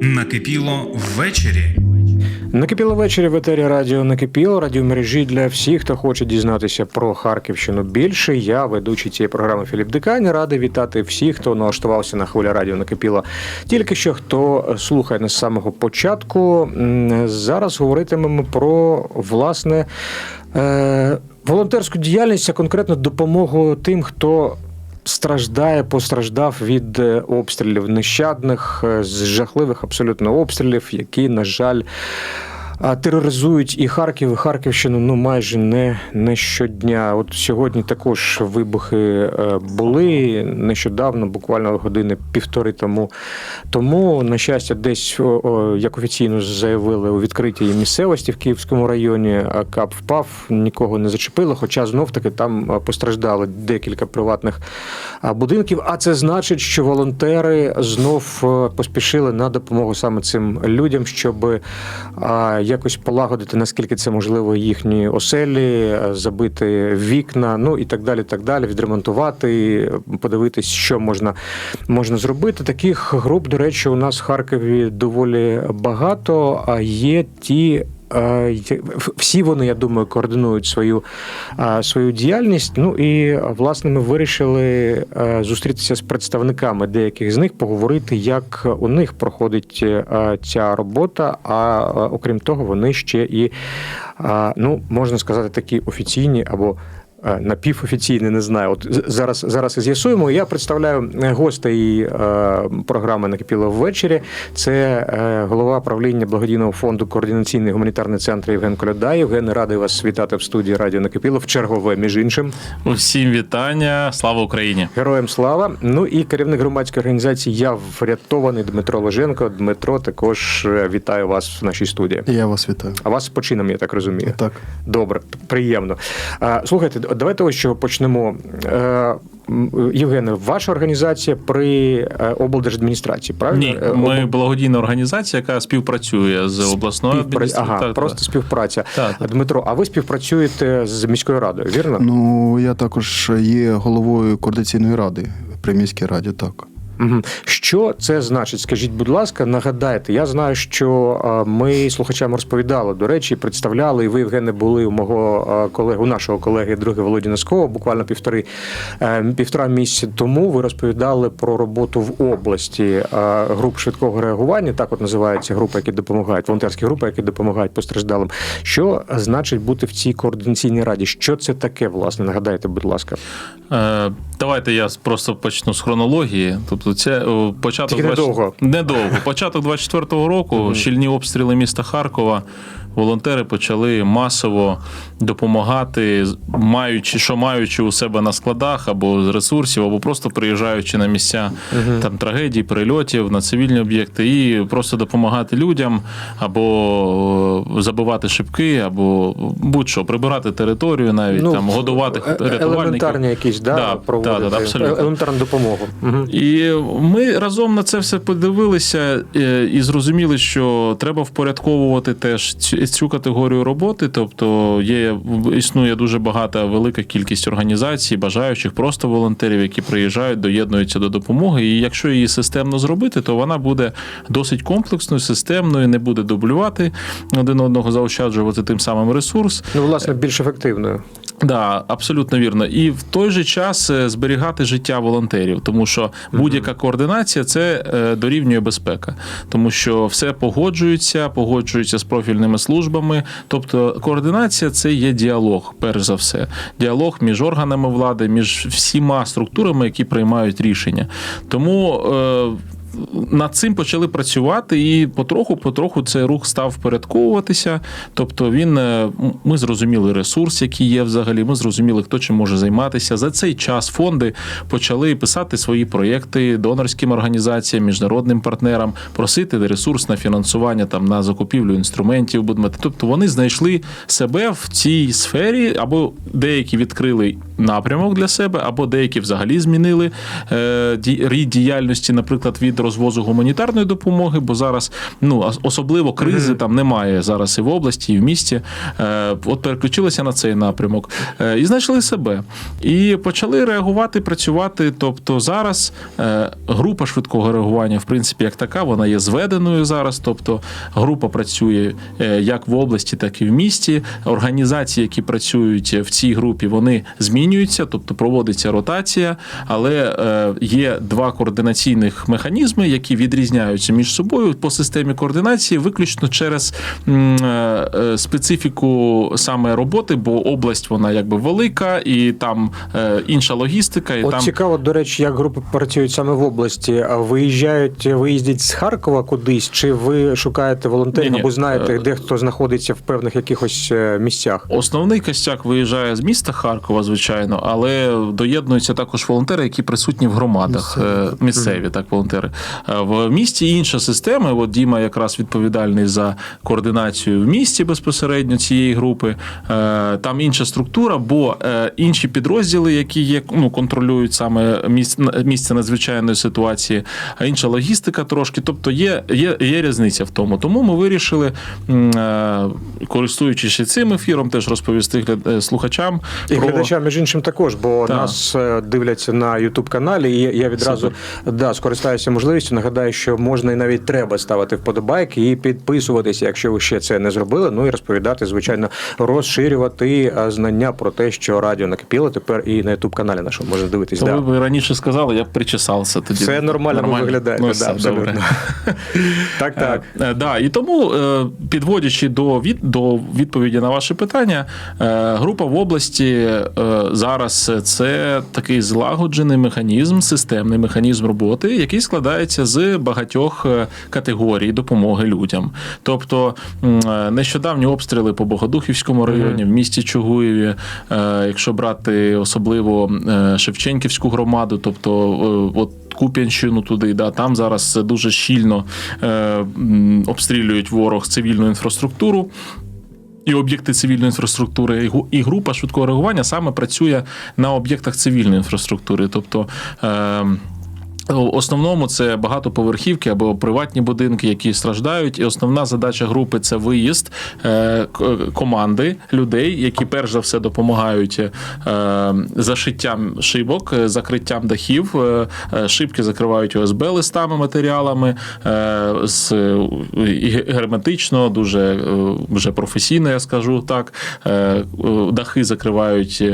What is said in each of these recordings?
Накипіло ввечері. Накипіло ввечері в етері радіо Накипіло, радіомережі для всіх, хто хоче дізнатися про Харківщину більше. Я ведучий цієї програми Філіп Дикань. Радий вітати всіх, хто налаштувався на хвилі радіо Накипіло. Тільки що хто слухає нас з самого початку. Зараз говоритимемо про власне. Е- Волонтерську діяльність, а конкретно допомогу тим, хто страждає, постраждав від е, обстрілів нещадних, е, жахливих абсолютно обстрілів, які, на жаль, тероризують і Харків, і Харківщину ну майже не, не щодня. От сьогодні також вибухи е, були нещодавно, буквально години півтори тому. Тому, на щастя, десь, як офіційно заявили у відкритій місцевості в Київському районі, кап впав, нікого не зачепило, хоча знов таки там постраждали декілька приватних будинків. А це значить, що волонтери знов е, поспішили на допомогу саме цим людям, щоб якось полагодити, наскільки це можливо, їхні оселі, е, забити вікна, ну і так далі. так далі, Відремонтувати, подивитись, що можна, можна зробити. Таких груп, до речі, у нас в Харкові доволі багато. А є ті. Всі вони, я думаю, координують свою, свою діяльність. Ну і власне ми вирішили зустрітися з представниками деяких з них, поговорити, як у них проходить ця робота. А окрім того, вони ще і ну можна сказати, такі офіційні або. Е, Напівофіційний, не знаю. От зараз зараз і з'ясуємо. Я представляю е, гостей е, програми Накипіло ввечері. Це е, голова правління благодійного фонду Координаційний гуманітарний центр Євген Коляда. Євген, радий вас вітати в студії Радіо Накипіло в чергове, між іншим. Усім вітання, слава Україні! Героям слава. Ну і керівник громадської організації Я врятований Дмитро Ложенко. Дмитро, також вітаю вас в нашій студії. Я вас вітаю. А вас з почином, я так розумію. Так. Добре, приємно. Слухайте, давайте ось що чого почнемо. Е, Євгене, ваша організація при е, облдержадміністрації, правильно? Ні, Е, ми об- благодійна організація, яка співпрацює з обласною співпра- адміністрацією. Ага, Так, просто так. співпраця. Так, так. Дмитро, а ви співпрацюєте з міською радою, вірно? Ну я також є головою координаційної ради при міській раді. Так Що це значить? Скажіть, будь ласка, нагадайте. Я знаю, що ми слухачам розповідали, до речі, представляли, і ви, Євгене, були у мого а, колеги, нашого колеги друге Володі Носкова, буквально півтори е, півтора місяці тому. Ви розповідали про роботу в області груп швидкого реагування. Так от називаються групи, які допомагають, волонтерські групи, які допомагають постраждалим. Що значить бути в цій координаційній раді? Що це таке, власне? Нагадайте, будь ласка. Е, Давайте я просто почну з хронології. Тобто, це о, початок Тільки 20 недовго. недовго. Початок 24-го року, щільні обстріли міста Харкова. Волонтери почали масово допомагати, маючи, що маючи у себе на складах або з ресурсів, або просто приїжджаючи на місця там трагедій, прильотів на цивільні об'єкти, і просто допомагати людям або е, забивати шибки, або будь-що прибирати територію, навіть там годувати е- е- рятувальників. елементарні якісь да, Да, проводити да, да, абсолютно. Елементарну допомогу. Угу. І ми разом на це все подивилися і зрозуміли, що треба впорядковувати теж цю, категорію роботи. Тобто є існує дуже багата велика кількість організацій, бажаючих просто волонтерів, які приїжджають, доєднуються до допомоги. І якщо її системно зробити, то вона буде досить комплексною, системною, не буде дублювати один одного, заощаджувати тим самим ресурс. Ну, власне, більш ефективною. Да, абсолютно вірно. І в той же час е, зберігати життя волонтерів, тому що будь-яка координація це е, дорівнює безпека, тому що все погоджується, погоджується з профільними службами. Тобто, координація це є діалог, перш за все, діалог між органами влади, між всіма структурами, які приймають рішення. Тому. Над цим почали працювати, і потроху-потроху цей рух став впорядковуватися. Тобто він е, ми зрозуміли ресурс, який є взагалі. Ми зрозуміли, хто чим може займатися. За цей час фонди почали писати свої проєкти донорським організаціям, міжнародним партнерам, просити ресурс на фінансування там на закупівлю інструментів. будемо. Тобто вони знайшли себе в цій сфері, або деякі відкрили напрямок для себе, або деякі взагалі змінили е, рід діяльності, наприклад, від розвозу гуманітарної допомоги, бо зараз ну ос- особливо кризи там немає зараз і в області, і в місті. Е, От переключилися на цей напрямок Е, і знайшли себе. І почали реагувати, працювати. Тобто зараз е, група швидкого реагування, в принципі, як така, вона є зведеною зараз. Тобто група працює як в області, так і в місті. Організації, які працюють в цій групі, вони змінюються, тобто проводиться ротація, але є два координаційних механізми, які відрізняються між собою по системі координації, виключно через е, е, специфіку саме роботи, бо область вона якби велика, і там е, інша логістика, і От там цікаво, до речі, як групи працюють саме в області. А Виїжджають, виїздять з Харкова кудись, чи ви шукаєте волонтерів або знаєте, де хто знаходиться в певних якихось місцях? Основний костяк виїжджає з міста Харкова, звичайно, але доєднуються також волонтери, які присутні в громадах місцеві, місцеві так, волонтери. Е, В місті інша система. От Діма якраз відповідальний за координацію в місті безпосередньо цієї групи. Е, Там інша структура, бо е, інші підрозділи, які є, ну, контролюють саме місце, надзвичайної ситуації, а інша логістика трошки. Тобто є, є, є різниця в тому. Тому ми вирішили, користуючись цим ефіром, теж розповісти слухачам І глядачам, між іншим, також, бо Так. нас дивляться на youtube каналі, і я відразу да, скористаюся можливістю. Нагадаю, що можна і навіть треба ставити вподобайки і підписуватися, якщо ви ще це не зробили. Ну і розповідати, звичайно, розширювати е, знання про те, що радіо накипіло тепер і на youtube каналі нашому можна дивитись. То Да. ви раніше сказали, я б причесався тоді. Це нормально, ви виглядаєте, Ну, да, абсолютно. Так, так. Е, е, Да, і тому, е, підводячи до, від, до відповіді на ваше питання, група в області зараз це такий злагоджений механізм, системний механізм роботи, який складається з багатьох е, категорій допомоги людям. Тобто е, нещодавні обстріли по Богодухівському районі, в місті Чугуєві, е, якщо брати особливо Шевченківську громаду, тобто от Куп'янщину туди, да, там зараз дуже щільно е, обстрілюють ворог цивільну інфраструктуру. І об'єкти цивільної інфраструктури, і група швидкого реагування саме працює на об'єктах цивільної інфраструктури. Тобто е, в основному це багатоповерхівки або приватні будинки, які страждають. І основна задача групи це виїзд е, команди людей, які перш за все допомагають е, зашиттям шибок, е, закриттям дахів. Шибки закривають ОСБ листами, матеріалами з герметично, дуже вже професійно, я скажу так. Дахи закривають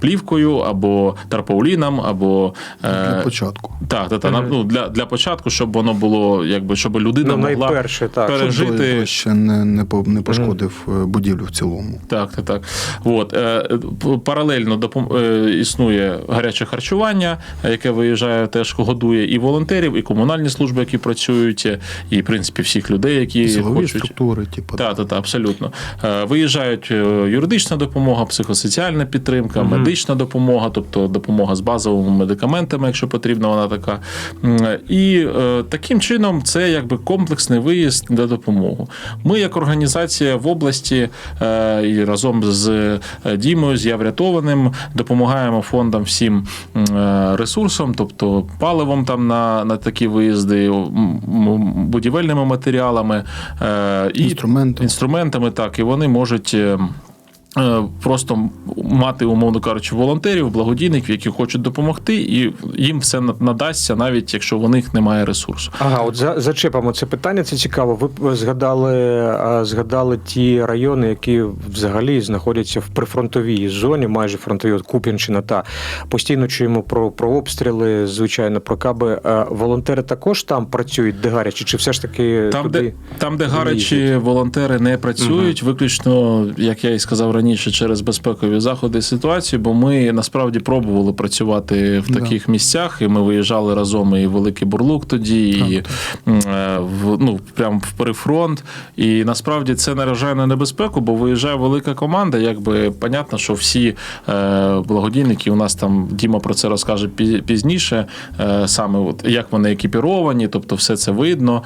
плівкою або тарпауліном, або Для початку. так, та, та, на- ну, для, для початку, щоб воно було, якби, щоб людина Ну, могла найперше, так. пере- Щоб ще не, не, по- не пошкодив е, будівлю в цілому. Так, так, так. От, е, паралельно допом... е, існує гаряче харчування, яке виїжджає, теж годує і волонтерів, і комунальні служби, які працюють, і, в принципі, всіх людей, які Силові хочуть. структури, типу. Так, так, так, абсолютно. Е, Виїжджають юридична допомога, психосоціальна підтримка, медична допомога, тобто допомога з базовими медикаментами, якщо потрібна вона така. І е, таким чином це якби комплексний виїзд на допомогу. Ми, як організація в області, е, і разом з е, Дімою, з Яврятованим, допомагаємо фондам всім ресурсом, тобто паливом там на, на такі виїзди, будівельними матеріалами. І Інструменти. інструментами, так, і вони можуть. Е, е, Просто мати, умовно кажучи, волонтерів, благодійників, які хочуть допомогти, і їм все надасться, навіть якщо в них немає ресурсу. Ага, от за, зачепимо це питання. Це цікаво. Ви згадали, згадали ті райони, які взагалі знаходяться в прифронтовій зоні, майже фронтовій от Куп'янщина. Та постійно чуємо про, про обстріли, звичайно, про каби. Волонтери також там працюють, де гаряче, чи все ж таки Там, туди? де, там, де гарячі волонтери не працюють, виключно, як я і сказав раніше, через безпекові заходи і ситуації, бо ми насправді пробували працювати в Да. таких місцях, і ми виїжджали разом і в Великий Бурлук тоді, і м, е, в, ну, прямо в перифронт. І насправді це наражає на небезпеку, бо виїжджає велика команда. Якби понятно, що всі е, благодійники, у нас там Діма про це розкаже пізніше, е, саме от, як вони екіпіровані, тобто все це видно.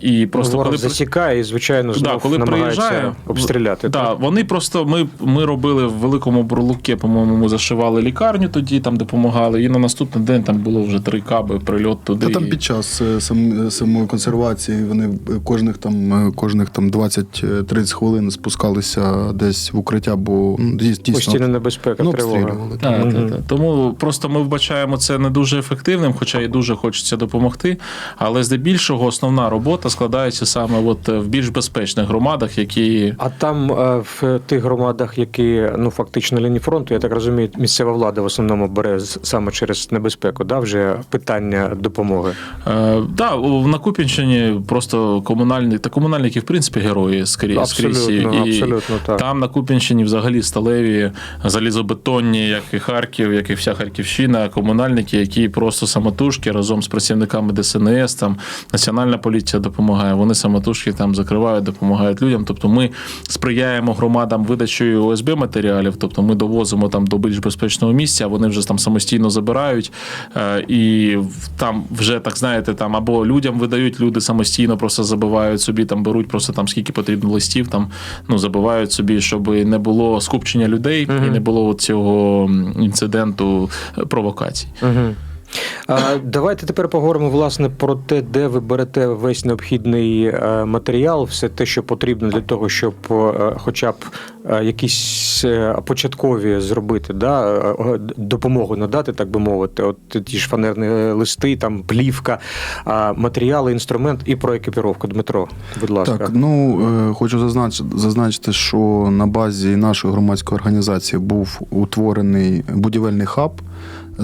І просто Ворог коли засікає і, звичайно, Да, коли намагається приїжджає обстріляти. Да, так? вони просто ми ми, ми робили в великому бурлуке, по-моєму, ми зашивали лікарню тоді, там допомагали. І на наступний день там було вже три каби, прильот туди. Та там під час е, сам, самої консервації вони е, кожних там е, кожних там 20-30 хвилин спускалися десь в укриття, бо ну, дійсно Постійна небезпека, ну, тривога. Так, так, так. Тому просто ми вбачаємо це не дуже ефективним, хоча і дуже хочеться допомогти. Але здебільшого основна робота складається саме от е, в більш безпечних громадах, які А там е, в тих громадах, які ну фактично лінії фронту, я так розумію, місцева влада в основному бере саме через небезпеку, да, вже питання допомоги. Е, да, на Куп'янщині просто комунальні та комунальники, в принципі, герої скрізь. Абсолютно, І абсолютно так. Там на Куп'янщині взагалі сталеві, залізобетонні, як і Харків, як і вся Харківщина, комунальники, які просто самотужки разом з працівниками ДСНС, там Національна поліція допомагає. Вони самотужки там закривають, допомагають людям. Тобто ми сприяємо громадам видачею ОСБ матеріалів, тобто ми довозимо там до більш безпечного місця, а вони вже там самостійно забирають. Е, І там вже так знаєте, там або людям видають, люди самостійно просто забивають собі, там беруть просто там скільки потрібно листів, там ну забивають собі, щоб не було скупчення людей і не було цього інциденту е, провокацій. А, давайте тепер поговоримо власне про те, де ви берете весь необхідний е, матеріал, все те, що потрібно для того, щоб е, хоча б е, якісь початкові зробити, да, допомогу надати, так би мовити. От ті ж фанерні листи, там плівка, матеріали, інструмент і про екіпіровку. Дмитро, будь ласка. Так, ну хочу зазначити, зазначити, що на базі нашої громадської організації був утворений будівельний хаб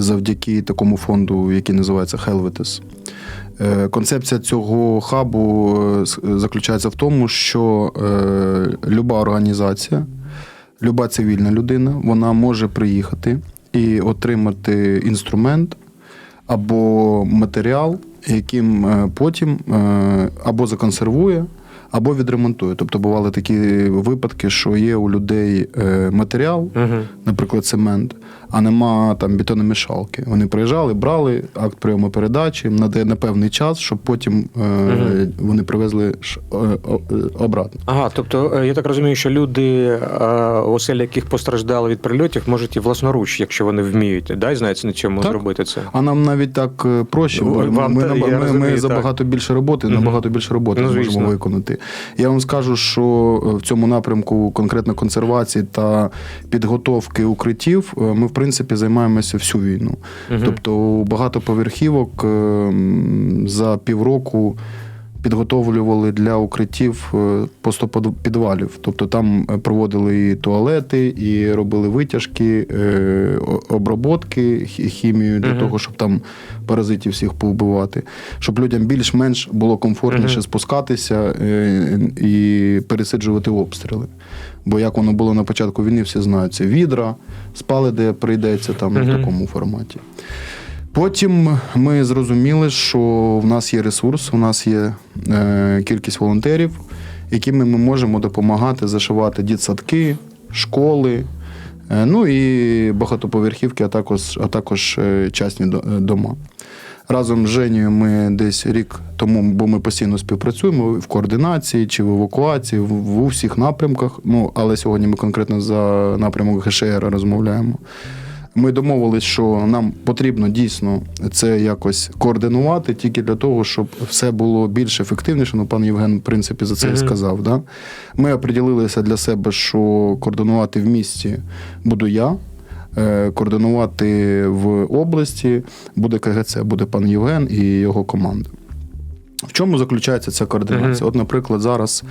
завдяки такому фонду, який називається Helvetis. Е, Концепція цього хабу е, заключається в тому, що е, люба організація, люба цивільна людина, вона може приїхати і отримати інструмент або матеріал, яким потім або законсервує, або відремонтує. Тобто бували такі випадки, що є у людей матеріал, Угу. наприклад, цемент, а нема там бетономішалки. Вони приїжджали, брали акт прийому передачі на, на певний час, щоб потім е, Мгм. вони привезли ш- е, о- е, обратно. Ага, тобто е, я так розумію, що люди, е, оселі яких постраждали від прильотів, можуть і власноруч, якщо вони вміють, да, і знають на чому Так. зробити це. А нам навіть так е, проще. Ну, Ми, вам ми, та- ми, розумію, ми за так. багато більше роботи, Мгм. набагато більше роботи Ну, можемо виконати. Я вам скажу, що е, в цьому напрямку конкретно консервації та підготовки укриттів ми, в принципі, займаємося всю війну. Угу. Тобто багато багатоповерхівок е, за півроку. Підготовлювали для укриттів е, по 100 под- підвалів. Тобто там е, проводили і туалети, і робили витяжки, е, оброботки, хі- хімію для Мгм. того, щоб там паразитів всіх повбивати, щоб людям більш-менш було комфортніше Мгм. спускатися і пересиджувати обстріли. Бо як воно було на початку війни, всі знають, це відра, спали, де прийдеться там Мгм. в такому форматі. Потім ми зрозуміли, що в нас є ресурс, у нас є е, кількість волонтерів, якими ми можемо допомагати зашивати дітсадки, школи, е, ну і багатоповерхівки, а також, а також е, частні дома. Разом з Женєю ми десь рік тому, бо ми постійно співпрацюємо в координації чи в евакуації, в, в усіх напрямках. Ну, але сьогодні ми конкретно за напрямок ГШР розмовляємо. Ми домовились, що нам потрібно дійсно це якось координувати тільки для того, щоб все було більш ефективніше. Ну, пан Євген, в принципі, за це і сказав. Да? Ми оприділилися для себе, що координувати в місті буду я. е, Координувати в області буде КГЦ, буде пан Євген і його команда. В чому заключається ця координація? Мгм. От, наприклад, зараз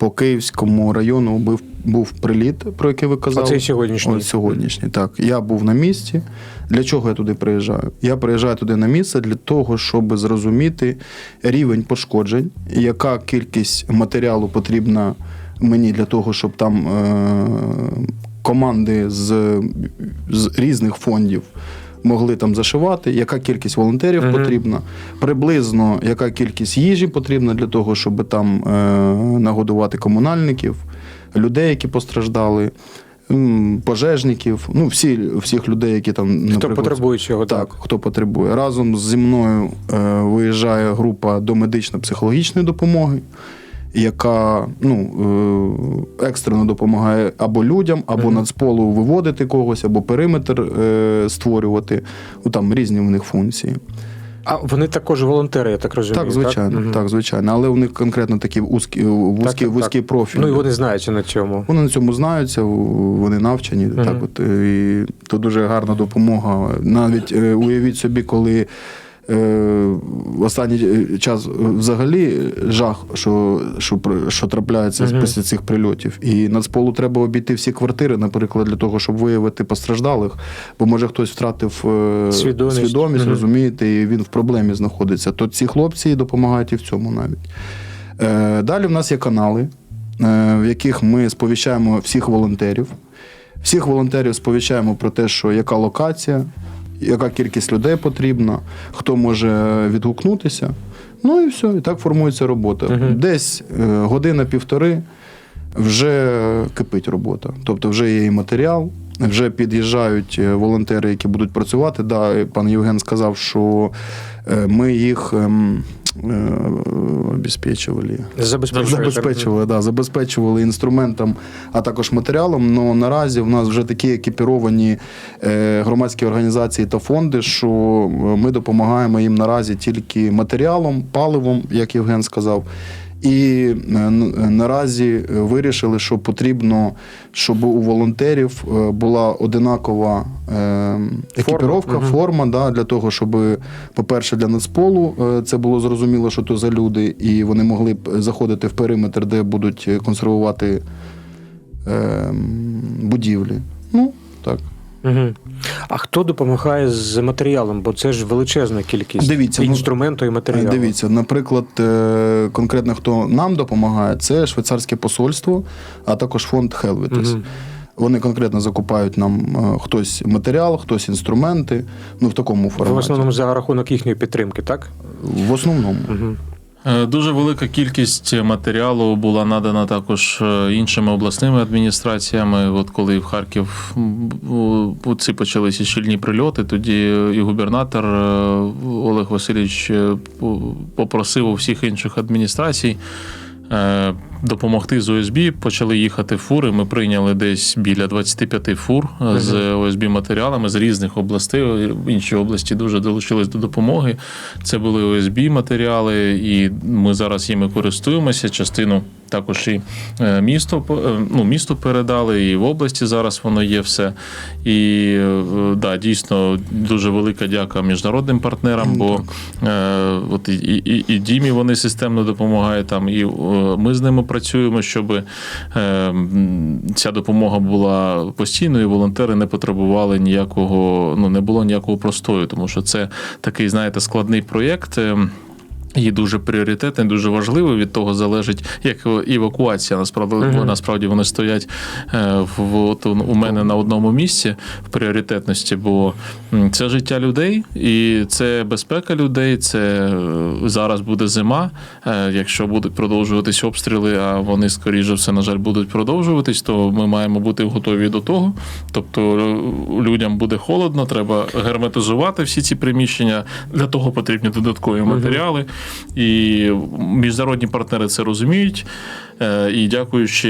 по Київському району був, був приліт, про який ви казали. Оцей сьогоднішній. Ось сьогоднішній, так. Я був на місці. Для чого я туди приїжджаю? Я приїжджаю туди на місце для того, щоб зрозуміти рівень пошкоджень, яка кількість матеріалу потрібна мені для того, щоб там е- команди з, з різних фондів. Могли там зашивати, яка кількість волонтерів Мгм. потрібна, приблизно яка кількість їжі потрібна для того, щоб там е, нагодувати комунальників, людей, які постраждали, пожежників, ну всі, всіх людей, які там Хто потребує цього, так, так. хто потребує. Разом зі мною е, виїжджає група до медично-психологічної допомоги, яка ну, е, екстрено допомагає або людям, або Мгм. нацполу виводити когось, або периметр е, створювати. Ну, там різні в них функції. А вони також волонтери, я так розумію. Так, звичайно, Мгм. так, звичайно. Але у них конкретно такий вузький, вузький, Так, так, вузький профіль. Ну і вони знаються на цьому. Вони на цьому знаються, вони навчені. Мгм. Так от, е, і то дуже гарна допомога. Навіть е, уявіть собі, коли е, в останній е, час взагалі жах, що, що, що трапляється Мгм. після цих прильотів. І нацполу треба обійти всі квартири, наприклад, для того, щоб виявити постраждалих. Бо може хтось втратив е, Свідомість. свідомість Мгм. розумієте, і він в проблемі знаходиться. То ці хлопці допомагають і в цьому навіть. Е, Далі в нас є канали, е, в яких ми сповіщаємо всіх волонтерів. Всіх волонтерів сповіщаємо про те, що яка локація, яка кількість людей потрібна, хто може відгукнутися. Ну і все, і так формується робота. Мгм. Десь е, година-півтори вже кипить робота. Тобто вже є і матеріал, вже під'їжджають е, волонтери, які будуть працювати. Да, пан Євген сказав, що е, ми їх ем, обезпечували. забезпечували, Забезпечували, да, забезпечували інструментом, а також матеріалом. Но наразі в нас вже такі екіпіровані е, громадські організації та фонди, що е, ми допомагаємо їм наразі тільки матеріалом, паливом, як Євген сказав. І е, наразі вирішили, що потрібно, щоб у волонтерів е, була одинакова е, екіпіровка, Мгм. форма, да, для того, щоб, по-перше, для нацполу е, це було зрозуміло, що то за люди, і вони могли б заходити в периметр, де будуть консервувати е, будівлі. Ну, так. Угу. А хто допомагає з матеріалом? Бо це ж величезна кількість Дивіться, ну, інструменту і матеріалу. Дивіться, наприклад, е, конкретно хто нам допомагає, це швейцарське посольство, а також фонд. Мгм. Вони конкретно закупають нам е, хтось матеріал, хтось інструменти. Ну, в такому форматі. В основному за рахунок їхньої підтримки, так? В основному. Угу. Е, Дуже велика кількість матеріалу була надана також е, іншими обласними адміністраціями. От коли в Харків ці почалися щільні прильоти, тоді і губернатор е, Олег Васильович попросив у всіх інших адміністрацій. Е, Допомогти з ОСБ почали їхати фури. Ми прийняли десь біля 25 фур е, з ОСБ матеріалами з різних областей. Інші області дуже долучились до допомоги. Це були ОСБ матеріали, і ми зараз їми користуємося. Частину також і е, місто е, ну, місту передали, і в області зараз воно є все. І е, да, дійсно дуже велика дяка міжнародним партнерам, бо е, от і, і, і Дімі вони системно допомагають там, і ми з ними працюємо, щоб е, ця допомога була постійною, і волонтери не потребували ніякого, ну не було ніякого простою, тому що це такий, знаєте, складний проєкт. І дуже пріоритетний, дуже важливий. Від того залежить, як евакуація. Насправді, бо насправді вони стоять е, в от у мене на одному місці в пріоритетності, бо це життя людей, і це безпека людей. Це е, зараз буде зима. Е, Якщо будуть продовжуватись обстріли, а вони скоріше все, на жаль, будуть продовжуватись, то ми маємо бути готові до того. Тобто людям буде холодно, треба герметизувати всі ці приміщення. Для того потрібні додаткові матеріали. І міжнародні партнери це розуміють. Е, І дякуючи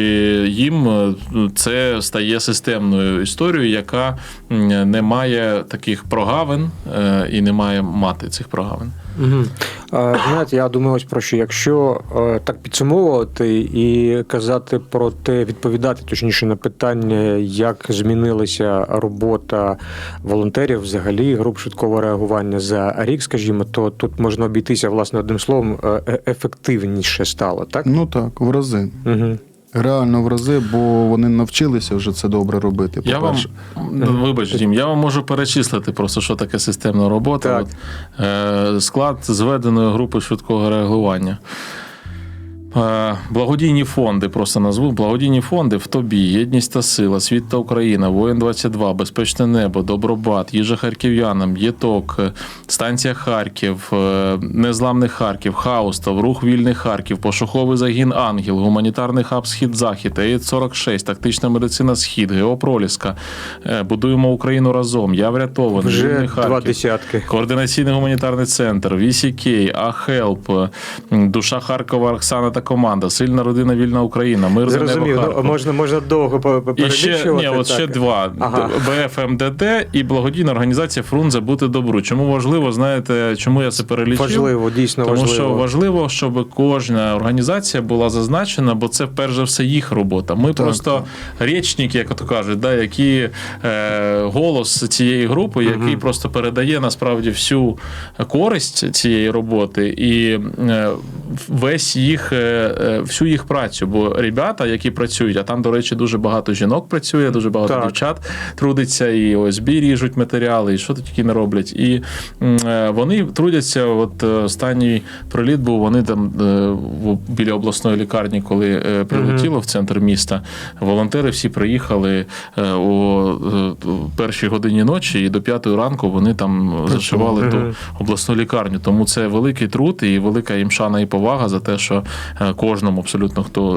їм, е, це стає системною історією, яка не має таких прогавин е, і не має мати цих прогавин. Угу. Знаєте, я думаю, ось про що, якщо е, так підсумовувати і казати про те, відповідати точніше на питання, як змінилася робота волонтерів, взагалі груп швидкого реагування за рік, скажімо, то тут можна обійтися власне одним словом, ефективніше стало, так? Ну так, в рази. Угу. Реально в рази, бо вони навчилися вже це добре робити. Я вам ну, вибач, Дім, я вам можу перечислити просто, що таке системна робота. Так. От, е, склад зведеної групи швидкого реагування. Е, Благодійні фонди, просто назву. Благодійні фонди в тобі, Єдність та сила, Світ та Україна, Воїн 22, Безпечне небо, Добробат, Їжа харків'янам, ЄТОК, е, станція Харків, е, Незламний Харків, Хаустов, Рух Вільний Харків, Пошуковий загін Ангел, Гуманітарний хаб Схід-Захід, ЕІД 46, Тактична медицина Схід, Геопроліска, Будуємо Україну разом, Я врятований, Вже Вільний два Харків. десятки. Координаційний гуманітарний центр, VCK, АХЕЛП, Душа Харкова, Оксана та багата команда, сильна родина, вільна Україна. Мир за небо ну, можна, можна довго по- по- І ще, ні, от ще два Ага. БФМДД і благодійна організація Фрунзе бути добру. Чому важливо, знаєте, чому я це перелічив? Важливо, дійсно Тому важливо. що важливо, щоб кожна організація була зазначена, бо це перш за все їх робота. Ми просто річники, як то кажуть, да, які е, голос цієї групи, який просто передає насправді всю користь цієї роботи і е, весь їх, е, всю їх працю. Бо ребята, які працюють, а там, до речі, дуже багато жінок працює, дуже багато Так. дівчат трудиться, і ОСБ ріжуть матеріали, і що тільки не роблять. І е, вони трудяться. От е, останній приліт був, вони там е, біля обласної лікарні, коли е, прилетіло в центр міста. Волонтери всі приїхали е, о е, першій годині ночі, і до п'ятої ранку вони там зашивали ту обласну лікарню. Тому це великий труд і велика їм шана і повага за те, що е, кожному абсолютно хто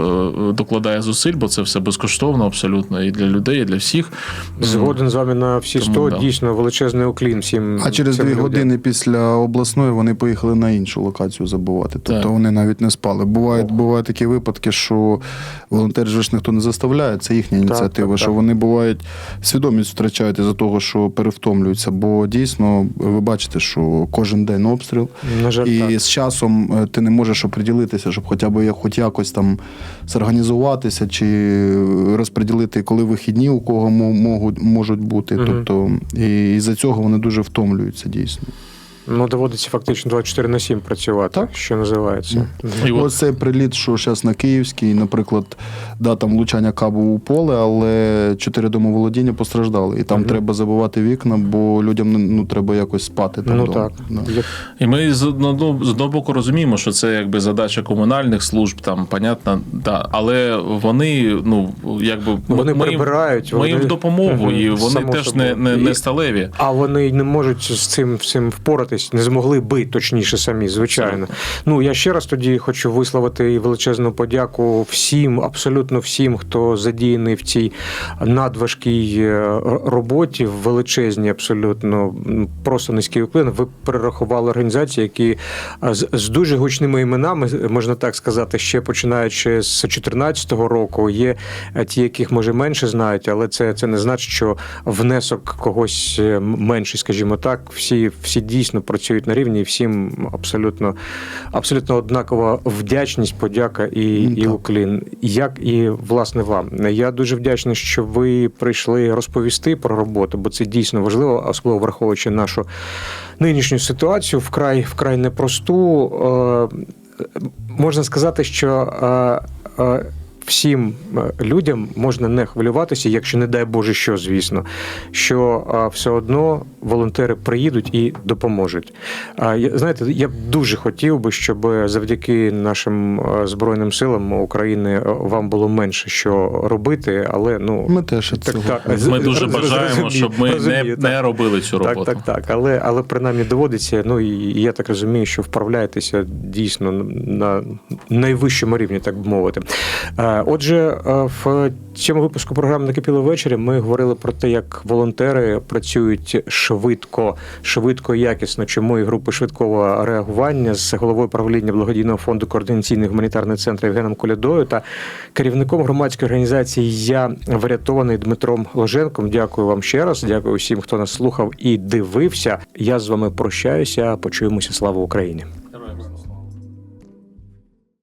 е, докладає зусиль, бо це все безкоштовно, абсолютно і для людей, і для всіх. Згоден з вами на всі Тому 100, да. дійсно величезний уклін всім. А через дві години після обласної вони поїхали на іншу локацію забувати. Тобто Так. вони навіть не спали. Бувають, бувають такі випадки, що волонтери ж ніхто не заставляє, це їхня ініціатива. так, що так. вони бувають свідомість втрачають із-за того, що перевтомлюються. Бо дійсно ви бачите, що кожен день обстріл. На жаль, І так. з часом е, ти не можеш оприділитися, щоб хоча б я- хоч якось там зорганізуватися чи розподілити, коли вихідні у кого можуть, бути. Тобто, і за цього вони дуже втомлюються дійсно. Ну, доводиться фактично 24 на 7 працювати, Так. що називається. І от Ось цей приліт, що зараз на Київський, наприклад, да, там влучання кабу у поле, але чотири домоволодіння постраждали. І там Мгм. треба забивати вікна, бо людям ну, треба якось спати там. Ну вдома. так. Да. І ми з одного з одного боку розуміємо, що це якби задача комунальних служб, там понятно, да, але вони ну якби Вони ми, прибирають, Ми їм в допомогу, Мгм, і вони само теж не, не, не сталеві. А вони не можуть з цим всім впоратись, не змогли би точніше самі, звичайно. Ну я ще раз тоді хочу висловити і величезну подяку всім, абсолютно всім, хто задіяний в цій надважкій е, роботі, величезній, абсолютно просто низький уклин. Ви перерахували організації, які з, з дуже гучними іменами, можна так сказати, ще починаючи з 2014 року. Є е, ті, яких може менше знають, але це, це не значить, що внесок когось е, менший, скажімо так. Всі, всі дійсно працюють на рівні, і всім абсолютно, абсолютно однакова вдячність, подяка і, Ну, і уклін. Як і власне вам. Я дуже вдячний, що ви прийшли розповісти про роботу, бо це дійсно важливо, особливо враховуючи нашу нинішню ситуацію, вкрай вкрай непросту. Е, Можна сказати, що е, е, всім людям можна не хвилюватися, якщо не дай Боже, що звісно, що все одно волонтери приїдуть і допоможуть. А знаєте, я б дуже хотів би, щоб завдяки нашим е, збройним силам України е, вам було менше що робити, але ну Ми теж Так, так. Ми дуже бажаємо, розумію, щоб ми не, розумію, не так. робили цю роботу. так, так. так. Але, але принаймні доводиться. Ну і я так розумію, що вправляєтеся дійсно на найвищому рівні, так би мовити. Е, Отже, е, в цьому випуску програми Накипіло ввечері ми говорили про те, як волонтери працюють швидко, швидко якісно. Чому і групи швидкого реагування з головою правління благодійного фонду координаційний гуманітарний центр Євгеном Колядою та керівником громадської організації Я врятований Дмитром Ложенком. Дякую вам ще раз. Дякую всім, хто нас слухав і дивився. Я з вами прощаюся. Почуємося. Слава Україні!